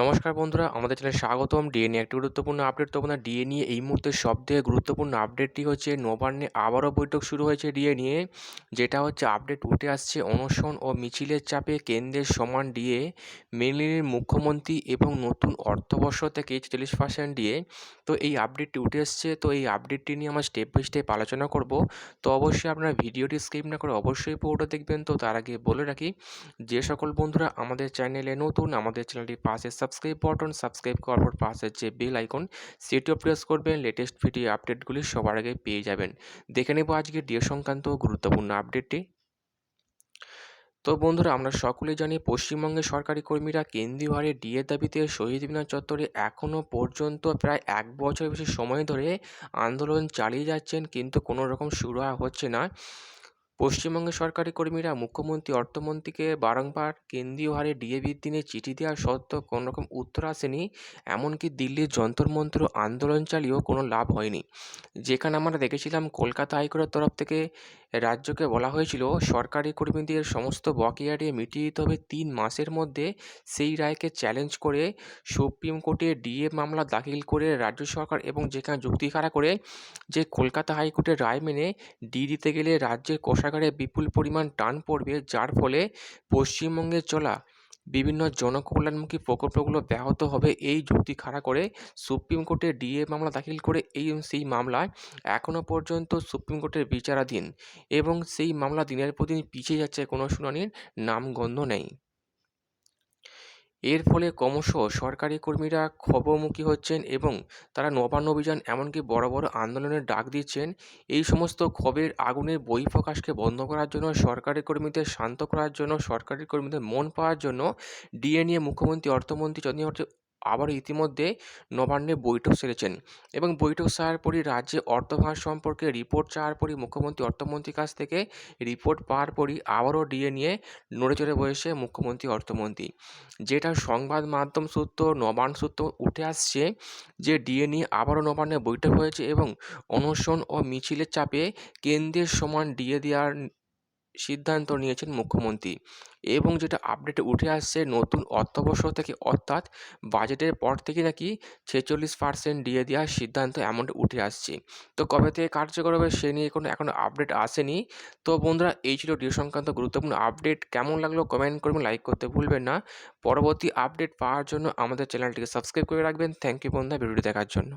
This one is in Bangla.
নমস্কার বন্ধুরা, আমাদের চ্যানেলে স্বাগতম। ডিএ নিয়ে একটি গুরুত্বপূর্ণ আপডেট তো বন্ধুরা ডিএ নিয়ে এই মুহূর্তে সবথেকে গুরুত্বপূর্ণ আপডেটটি হচ্ছে নবান্নে আবারও বৈঠক শুরু হয়েছে ডিএ নিয়ে, যেটা হচ্ছে আপডেট উঠে আসছে অনশন ও মিছিলের চাপে কেন্দ্রের সমান ডিএ মেনলিনের মুখ্যমন্ত্রী এবং নতুন অর্থবর্ষ থেকে চল্লিশ পার্সেন্ট ডিএ তো এই আপডেটটি উঠে এসছে তো এই আপডেটটি নিয়ে আমরা স্টেপ বাই স্টেপ আলোচনা করব। তো অবশ্যই আপনারা ভিডিওটি স্কিপ না করে অবশ্যই পুরোটা দেখবেন। তো তার আগে বলে রাখি, যে সকল বন্ধুরা আমাদের চ্যানেলে নতুন, আমাদের চ্যানেলটি পাশে সাবস্ক্রাইব বাটন সাবস্ক্রাইব করার পর পাশের যে বেল আইকন সেটিও প্রেস করবেন। লেটেস্ট ভিডিও আপডেটগুলি সবার আগে পেয়ে যাবেন। দেখে নেব আজকে ডিএ সংক্রান্ত গুরুত্বপূর্ণ আপডেটটি তো বন্ধুরা, আমরা সকলে জানি পশ্চিমবঙ্গের সরকারি কর্মীরা কেন্দ্রীয় হারে ডিএ দাবিতে শহীদ মিনার চত্বরে এখনও পর্যন্ত প্রায় এক বছর বেশি সময় ধরে আন্দোলন চালিয়ে যাচ্ছেন, কিন্তু কোনো রকম শুরু হচ্ছে না। পশ্চিমবঙ্গের সরকারি কর্মীরা মুখ্যমন্ত্রী, অর্থমন্ত্রীকে বারংবার কেন্দ্রীয় হারে ডিএ বৃদ্ধি নিয়ে চিঠি দেওয়ার সত্ত্বেও কোনো রকম উত্তর আসেনি, এমনকি দিল্লির যন্তর মন্ত্র আন্দোলন চালিয়েও কোনো লাভ হয়নি। যেখানে আমরা দেখেছিলাম, কলকাতা হাইকোর্টের তরফ থেকে রাজ্যকে বলা হয়েছিল, সরকারি কর্মীদের সমস্ত বকেয়া দিয়ে মিটিয়ে দিতে হবে তিন মাসের মধ্যে সেই রায়কে চ্যালেঞ্জ করে সুপ্রিম কোর্টে ডিএ মামলা দাখিল করে রাজ্য সরকার এবং যেখানে যুক্তি খাড়া করে যে কলকাতা হাইকোর্টের রায় মেনে ডি দিতে গেলে রাজ্যের কোষাগারে বিপুল পরিমাণ টান পড়বে, যার ফলে পশ্চিমবঙ্গে চলা বিভিন্ন জনকল্যাণমুখী প্রকল্পগুলো ব্যাহত হবে। এই যুক্তি খাড়া করে সুপ্রিম কোর্টে ডিএ মামলা দাখিল করে এই সেই মামলায় এখনও পর্যন্ত সুপ্রিম কোর্টের বিচারাধীন এবং সেই মামলা দিনের প্রতিদিন দিন পিছিয়ে যাচ্ছে, কোনো শুনানির নামগন্ধ নেই। এর ফলে ক্রমশ সরকারি কর্মীরা খবরমুখী হচ্ছেন এবং তারা নবান্ন অভিযান এমনকি বড় বড় আন্দোলনের ডাক দিচ্ছেন। এই সমস্ত ক্ষোভের আগুনের বহিঃপ্রকাশকে বন্ধ করার জন্য, সরকারি কর্মীদের শান্ত করার জন্য, সরকারি কর্মীদের মন পাওয়ার জন্য ডিএনএ মুখ্যমন্ত্রী, অর্থমন্ত্রী আবার ইতিমধ্যে নবান্নে বৈঠক সেরেছেন এবং বৈঠক সারার পরই রাজ্যে অর্থভার সম্পর্কে রিপোর্ট চাওয়ার পরই মুখ্যমন্ত্রী, অর্থমন্ত্রীর কাছ থেকে রিপোর্ট পাওয়ার পরই আবারও ডিএ নিয়ে নড়ে চড়ে বসেছে মুখ্যমন্ত্রী, অর্থমন্ত্রী। যেটা সংবাদ মাধ্যম সূত্র, নবান্ন সূত্র উঠে আসছে যে ডিএ নিয়ে আবারও নবান্নে বৈঠক হয়েছে এবং অনশন ও মিছিলের চাপে কেন্দ্রের সমান ডিএ দেওয়ার সিদ্ধান্ত নিয়েছেন মুখ্যমন্ত্রী। এবং যেটা আপডেটে উঠে আসছে নতুন অর্থবর্ষ থেকে, অর্থাৎ বাজেটের পর থেকে নাকি ছেচল্লিশ পার্সেন্ট দিয়ে দেওয়ার সিদ্ধান্ত এমনটা উঠে আসছে। তো কবে থেকে কার্যকর হবে সে নিয়ে কোনো এখনও আপডেট আসেনি। তো বন্ধুরা, এই ছিল ডিও সংক্রান্ত গুরুত্বপূর্ণ আপডেট কেমন লাগল কমেন্ট করবেন লাইক করতে ভুলবেন না। পরবর্তী আপডেট পাওয়ার জন্য আমাদের চ্যানেলটিকে সাবস্ক্রাইব করে রাখবেন। থ্যাংক ইউ বন্ধুরা ভিডিওটি দেখার জন্য।